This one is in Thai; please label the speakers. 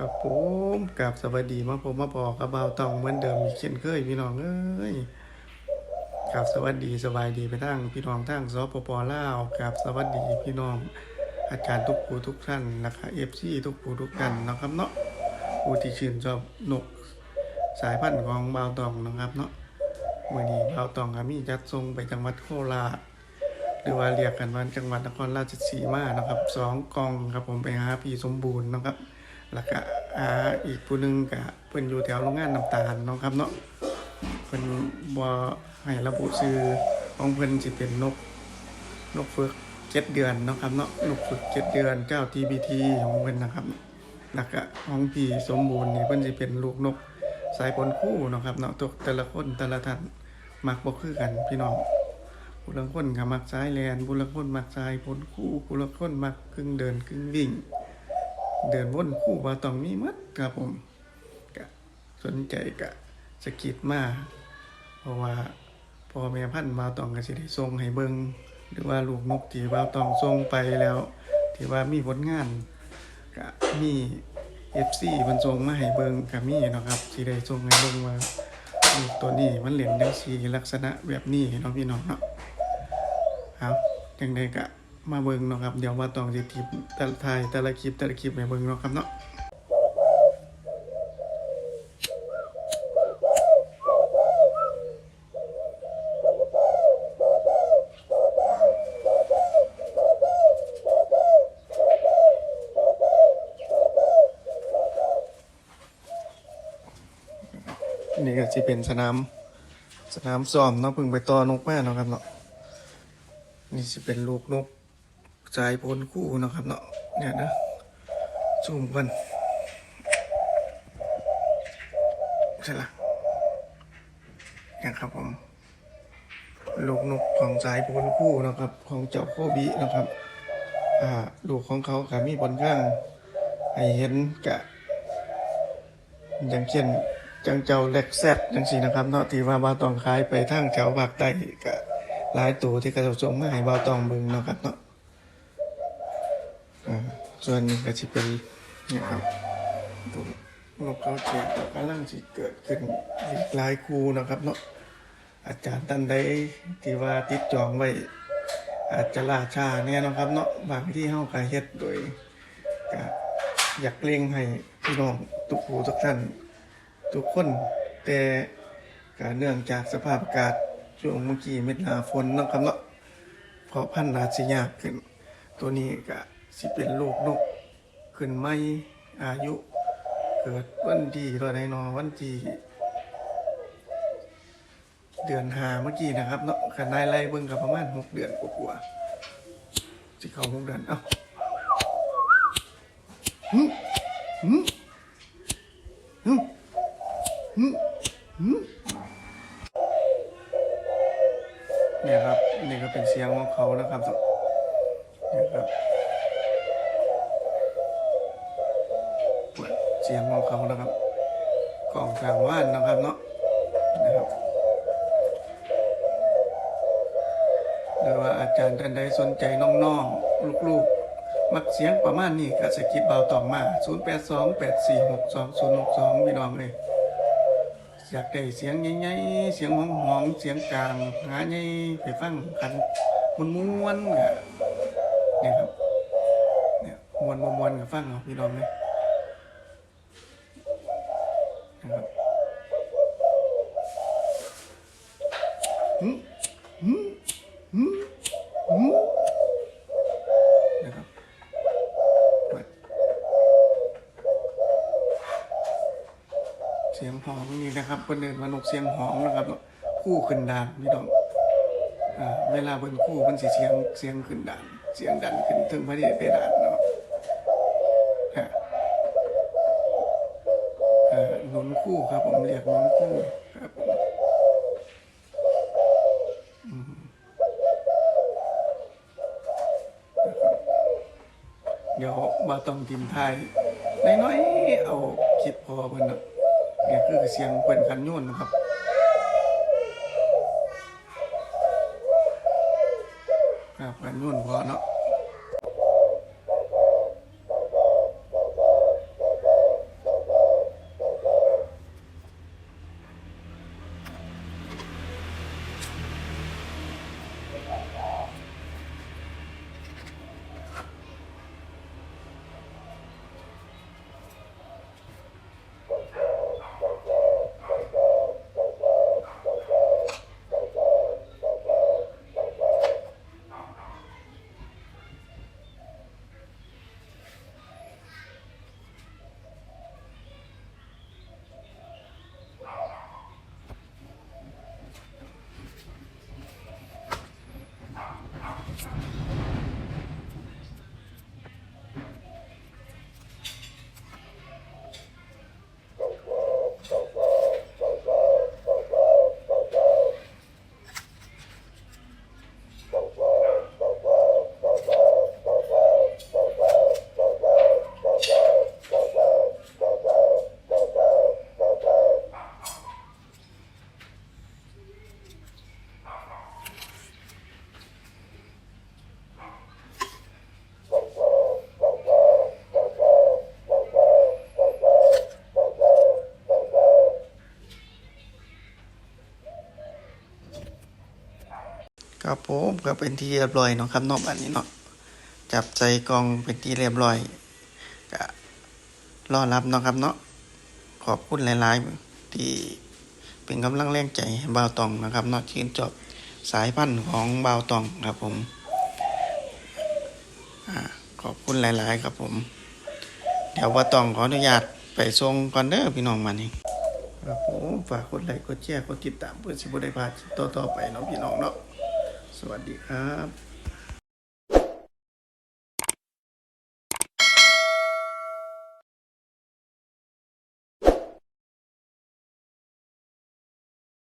Speaker 1: ครับผมกับสวัสดีมาผมมาบอกกับบ่าตองเหมือนเดิมอีกเช่นเคยพี่น้องเอ้ยกับสวัสดีสบายดีไปทั้งพี่น้องทั้งสปปลาวกับสวัสดีพี่น้อง อาจารย์ทุกผู้ทุกท่านนะคะเอฟซีทุกผู้ทุกท่านนะครับเนาะผู้ที่ชื่นชอบนกสายพันธุ์ของเบาตองนะครับเนาะมื่อนี้เบาตองก็มีจัดส่งไปจังหวัดโคราชหรือว่าเรียกกันว่าจังหวัดนครราชสีมานะครับสองกองครับผมไปหาพี่สมบูรณ์นะครับ แล้วก็อาอีกผู้หนึงก็เพิ่นอยู่แถวโรงงานน้ำตาลเนาะครับเนาะเพิ่นบ่ให้ระบุชื่อของเพิ่นสิเป็นนกนกฝึกเจ็ดเดือนเนาะครับเนาะนกฝึกเจ็ดเดือนเจ้า TBT ของเพิ่นนะครับแล้วก็ของพี่สมบูรณ์นี่เพิ่นสิเป็นลูกนกสายปนคู่เนาะครับเนาะตัวแต่ละคนแต่ละท่านมักบ่คือกันพี่น้องผู้ละคนก็มักสายแลนผู้ละคนมักสายปนคู่ผู้ละคนมักกึ่งเดินกึ่งวิ่ง เดินวนคู่ว่าต้องมีมัดครับผมก็สนใจก็สะกิดมาเพราะว่าพ่อแม่พันธุ์บ่าตองก็สิได้ส่งให้เบิงหรือว่าลูกนกที่บ่าตองส่งไปแล้วที่ว่ามีผลงานก็มี FC เพิ่นส่งมาให้เบิงก็มีเนาะครับสิได้ส่งให้เบิงว่าลูกตัวนี้มันเล่นจังซี่ลักษณะแบบนี้เนาะพี่น้องเนาะครับจังใดก็ มาเบิ่งเนาะครับ เดี๋ยวว่าต้องสิทิปแต่ละทายแต่ละคลิปแต่ละคลิปให้เบิ่งเนาะครับเนาะนี่ก็สิเป็นสนามสนามซ้อมเนาะพิ่งไปต่อนกแมาเนาะครับเนาะนี่จะเป็นลูกนก สายพลคู่นะครับเนาะเนี่ยนะซูมกันใช่ละเนี่ยครับผมลูกนกของสายพลคู่นะครับ ของเจ้าโคบิเนะครับอ่าลูกของเขากับมีบนข้างให้เห็นกะอย่างเช่นจังเจ้าเล็กแซดจังสีนะครับเนาะที่ว่าบาตองขายไปทางแถวภาคใต้กะหลายตัวที่กระส่งมาให้บาตองเบิงนะครับเนาะ ส่วนนี้ก็จะเป็นเนี่ยครับตัวนกเขาแจกกำลังสิเกิดขึ้นอีกหลายครูนะครับเนาะอาจารย์ท่านใดที่ว่าติดจองไว้ อาจจะล่าช้าเนี่ยนะครับเนาะบางที่เฮาก็เฮ็ดโดยก็อยากเล่งให้พี่น้องทุกผู้ทุกท่านทุกคนแต่การเนื่องจากสภาพอากาศช่วงเมื่อกี้เม็ดหนาฝนนะครับเนาะเพราะพันธุ์ราชยากขึ้น ตัวนี้ก็ สิเป็นลูกนกขึ้นไม่อายุ เกิดวันที่ตัวใดเนอวันที่เดือนหาเมื่อกี้นะครับเนาะขันนายไล่เบิ่งกับประมาณหกเดือนกว่าๆสิเขาหกเดือนเอ้าหึหึหึหึหึเนี่ยครับนี่ก็เป็นเสียงของเขานะครับเนี่ยครับ สียงของเขานะครับกล่องกลางว่านนะครับเนาะนะครับหรือว่าอาจารย์ท่านใดสนใจน้องๆลูกๆ มักเสียงประมาณนี้ก็สกิดเบาต่อมา 0828462062พี่น้องเลยอยากได้เสียงใหญ่ๆเสียงหอมๆเสียงกลางหาใหญ่ไปฟังกันม้วนๆเนี่ยครับเนี่ยมวนมวนๆกับฟังเอาพี่น้องเลย นะครับหึหึหึหึนะครับเสียงหอมนี่นะครับเพิ่นเดินมานกเสียงหอมนะครับ คู่ขึ้นดานพี่น้องเวลาเพิ่นคู่เพิ่นสิเสียงเสียงขึ้นดาน เสียงดันขึ้นถึงพระเดชเพดานเนาะฮะเอ่อห นุนคู่ครับ ผมเรียกหนุนคู่ครับผมเดี๋ยวมาต้องทีมไทยน้อยๆเอาคลิปพอเพิ่นเนาะเนี่ยคือเสียงเป็นคันโยนนะครับครับคันโยนพอเนาะ ผมก็เป็นที่เรียบร้อยเนาะครับนอกอันนี้เนาะจับใจกองเป็นที่เรียบร้อยก็รอรับเนาะครับเนาะขอบคุณหลายๆ ที่เป็นกำลังแรงใจบ่าวตองนะครับเนาะชื่นชอบสายพันธุ์ของบ่าวตองครับผมอขอบคุณหลาย ๆ ครับผม เดี๋ยวบ่าวตองขออนุญาตไปส่งก่อนเด้อพี่น้องมานี่ครับผมฝากกดไลค์กดแชร์กดติดตามเพื่อสิบได้พลาดต่อๆไปเนาะพี่น้องเนาะ สวัสดีครับ